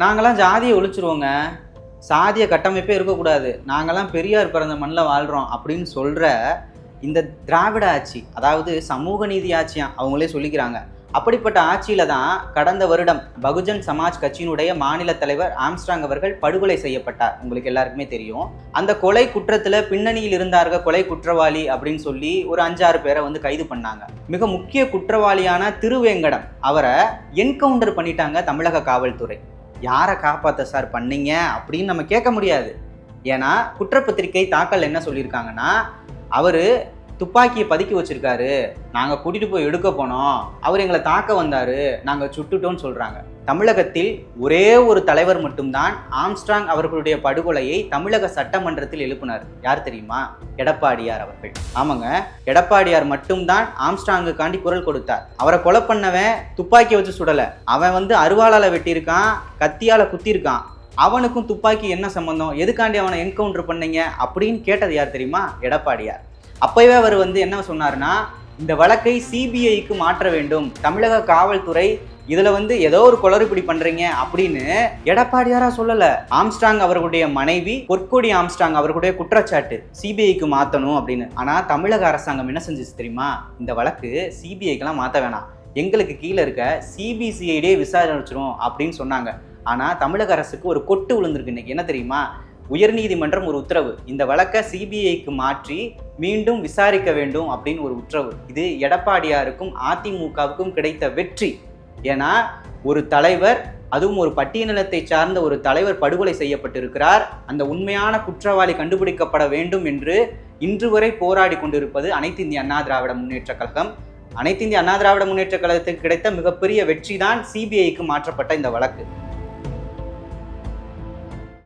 நாங்களாம் ஜாதியை ஒழிச்சிருவோங்க. சாதிய கட்டமைப்பே இருக்கக்கூடாது. நாங்களாம் பெரியார் பிறந்த மண்ணில் வாழ்கிறோம் அப்படின்னு சொல்கிற இந்த திராவிட ஆட்சி அதாவது சமூக நீதி ஆட்சியாக அவங்களே சொல்லிக்கிறாங்க. அப்படிப்பட்ட ஆட்சியில் தான் கடந்த வருடம் பகுஜன் சமாஜ் கட்சியினுடைய மாநில தலைவர் ஆம்ஸ்ட்ராங் அவர்கள் படுகொலை செய்யப்பட்டார். உங்களுக்கு எல்லாருக்குமே தெரியும். அந்த கொலை குற்றத்தில் பின்னணியில் இருந்தார்கள் கொலை குற்றவாளி அப்படின்னு சொல்லி ஒரு அஞ்சாறு பேரை வந்து கைது பண்ணாங்க. மிக முக்கிய குற்றவாளியான திருவேங்கடம் அவரை என்கவுண்டர் பண்ணிட்டாங்க தமிழக காவல்துறை. யாரை காப்பாற்ற சார் பண்ணீங்க அப்படின்னு நம்ம கேட்க முடியாது. ஏன்னா குற்றப்பத்திரிகை தாக்கல் என்ன சொல்லியிருக்காங்கன்னா அவர் துப்பாக்கியை பதுக்கி வச்சிருக்காரு. நாங்கள் கூட்டிட்டு போய் எடுக்க போனோம். அவர் எங்களை தாக்க வந்தாரு. நாங்கள் சுட்டுட்டோம்னு சொல்றாங்க. தமிழகத்தில் ஒரே ஒரு தலைவர் மட்டும்தான் ஆம்ஸ்ட்ராங் அவர்களுடைய படுகொலையை தமிழக சட்டமன்றத்தில் எழுப்பினார். யார் தெரியுமா? எடப்பாடியார் அவர்கள். ஆமாங்க. எடப்பாடியார் மட்டும்தான் ஆம்ஸ்ட்ராங்குக்காண்டி குரல் கொடுத்தார். அவரை கொலை பண்ணவன் துப்பாக்கி வச்சு சுடல. அவன் வந்து அருவாளால வெட்டியிருக்கான் கத்தியால குத்திருக்கான் அவனுக்கும் துப்பாக்கி என்ன சம்பந்தம்? எதுக்காண்டி அவனை என்கவுண்டர் பண்ணீங்க? அப்படின்னு கேட்டது யார் தெரியுமா? எடப்பாடியார். அப்பவே அவர் வந்து என்ன சொன்னார்னா இந்த வழக்கை சிபிஐக்கு மாற்ற வேண்டும். தமிழக காவல்துறை இதுல வந்து ஏதோ ஒரு குளறுபடி பண்றீங்க அப்படின்னு எடப்பாடியாரா சொல்லல. ஆம்ஸ்டாங் அவர்களுடைய மனைவி பொற்கொடி ஆம்ஸ்டாங் அவர்களுடைய குற்றச்சாட்டு சிபிஐக்கு மாத்தணும் அப்படின்னு. ஆனா தமிழக அரசாங்கம் என்ன செஞ்சுச்சு தெரியுமா? இந்த வழக்கு சிபிஐக்கெல்லாம் மாத்த வேணாம். எங்களுக்கு கீழே இருக்க சிபிசிஐடியே விசாரிச்சிரும் அப்படின்னு சொன்னாங்க. ஆனா தமிழக அரசுக்கு ஒரு கொட்டு விழுந்திருக்கு இன்னைக்கு. என்ன தெரியுமா? உயர்நீதிமன்றம் ஒரு உத்தரவு. இந்த வழக்கை சிபிஐக்கு மாற்றி மீண்டும் விசாரிக்க வேண்டும் அப்படின்னு ஒரு உத்தரவு. இது எடப்பாடியாருக்கும் அதிமுகவுக்கும் கிடைத்த வெற்றி. ஏன்னா ஒரு தலைவர் அதுவும் ஒரு பட்டியலினத்தை சார்ந்த ஒரு தலைவர் படுகொலை செய்யப்பட்டிருக்கிறார். அந்த உண்மையான குற்றவாளி கண்டுபிடிக்கப்பட வேண்டும் என்று இன்று வரை போராடி கொண்டிருப்பது அனைத்து இந்திய அண்ணா திராவிட முன்னேற்ற கழகம். அனைத்து இந்திய அண்ணா திராவிட முன்னேற்ற கழகத்துக்கு கிடைத்த மிகப்பெரிய வெற்றி தான் சிபிஐக்கு மாற்றப்பட்ட இந்த வழக்கு.